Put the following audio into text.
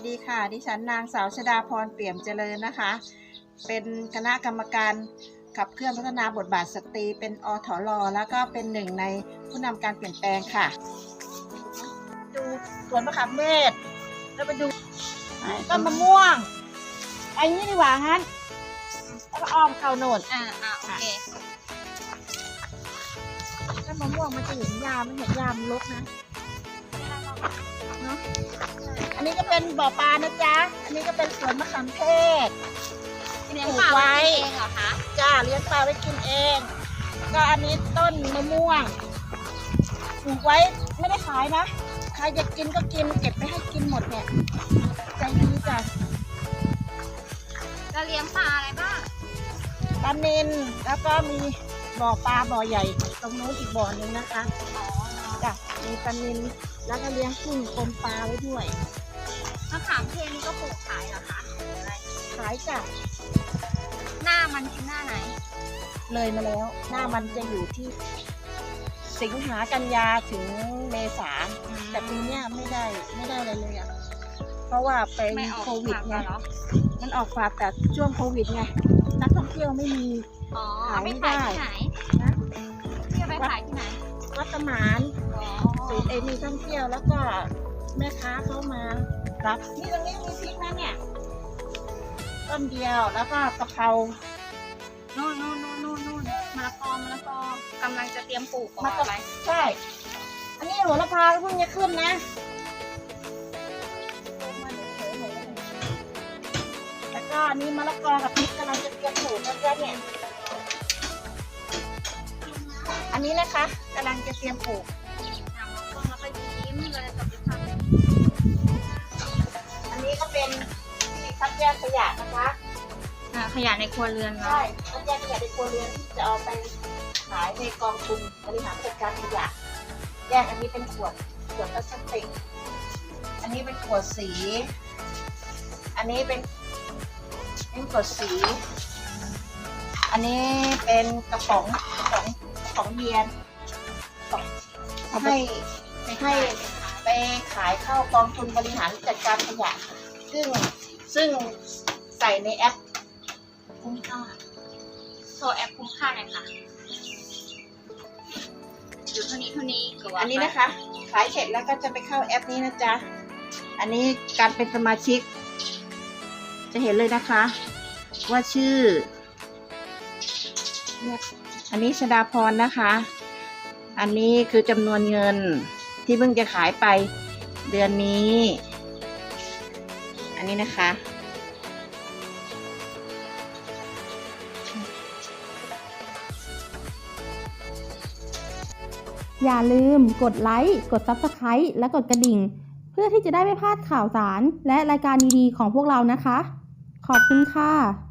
วัสดีค่ะ ดิฉันนางสาวชดาพรเปี่ยมเจริญนะคะ เป็นคณะกรรมการขับเคลื่อนพัฒนาบทบาทสตรี เป็นอทรแล้วก็เป็นหนึ่งในผู้นำการเปลี่ยนแปลงค่ะ ดูสวนมะขามเทศแล้วไปดูต้นมะม่วงไอ้นี่ดีกว่างั้นแล้วก็อ้อมเข้าโน่นอ่าอ่าโอเคต้นมะม่วงมันจะเห็นยามันเห็นยามนรกนะ เนาะอันนี้ก็เป็นบ่อปลานะจ๊ะ อันนี้ก็เป็นสวนมะขามเทศเลี้ยงปลาปลูกไว้ไว้เองเหรอคะจ้าเลี้ยงปลาไว้กินเอง ก็อันนี้ต้นมะม่วงปลูกไว้ไม่ได้ขายนะใครจะกินก็กินเก็บไปให้กินหมดเนี่ยใจดีจ้ะจะเลี้ยงปลาอะไรบ้างปลานินแล้วก็มีบ่อปลาบ่อใหญ่ ตรงนู้นอีกบ่อหนึงนะคะอ๋อจ้ะ มีปลานินแล้วก็เลี้ยงกุ้งกลมปลาไว้ด้วยมะขามเทศนี่ก็ปลูกขายเหรอคะหรืออะไรขายจ้ะหน้ามันคือหน้าไหน เลยมาแล้ว หน้ามันจะอยู่ที่ สิงหากันยาถึงเมษาแต่ปีเนี้ยไม่ได้ไม่ได้อะไรเลยอะเพราะว่าไปไม่ออกโควิดฝากไงเหรอมันออกฝากแต่ช่วงโควิดไงนักท่องเที่ยวไม่มี อ๋อขายไปไม่ขายได้ที่ไหนนะพี่เอาไปขายที่ไหน วัดสมานอ๋อศูนย์เอมีท่องเที่ยวแล้วก็แม่ค้าเข้ามารับนี่ตรงนี้มีพริกนะเนี่ยต้นเดียวแล้วก็กะเพรานู่นนู่นนู่นนู่นนู่นมะละกอมะละกอกำลังจะเตรียมปลูกมะก่กออนอะไรใช่อันนี้หัวละพาเพิ่งจะขึ้นนะแล้วก็อันนี่มะละกอกับพริกกำลังจะเตรียมปลูกแล้วจ้ะเนี่ย อันนี้นะคะกำลังจะเตรียมปลูกทำมะม่วงแล้วก็ยิ้มเลยกับดิฉันอันนี้ก็เป็นที่คัดแยกขยะนะคะอ่าขยะในครัวเรือนเนาะใช่คัดแยกขยะในครัวเรือนที่จะเอาไปขายในกองทุนบริหารจัดการขยะ แยกอันนี้เป็นขวดขวดพลาสติก อันนี้เป็นขวดสี อันนี้เป็นเป็นขวดสี อันนี้เป็นกระป๋องกระป๋อง กระป๋องเบียร์ให้ให้ไปขายเข้ากองทุนบริหารจัดการขยะ ซึ่งซึ่งใส่ในแอปคุ้มค่าโชว์แอปคุ้มค่าหน่อยค่ะอยู่เท่านี้เท่านี้กับว่าอันนี้นะคะ ขายเสร็จแล้วก็จะไปเข้าแอปนี้นะจ๊ะ อันนี้การเป็นสมาชิก จะเห็นเลยนะคะ ว่าชื่อเนี่ย อันนี้ชดาพรนะคะ อันนี้คือจำนวนเงินที่เพิ่งจะขายไปเดือนนี้ อันนี้นะคะ อย่าลืมกดไลค์ กด Subscribe และกดกระดิ่ง เพื่อที่จะได้ไม่พลาดข่าวสารและรายการดีๆของพวกเรานะคะ ขอบคุณค่ะ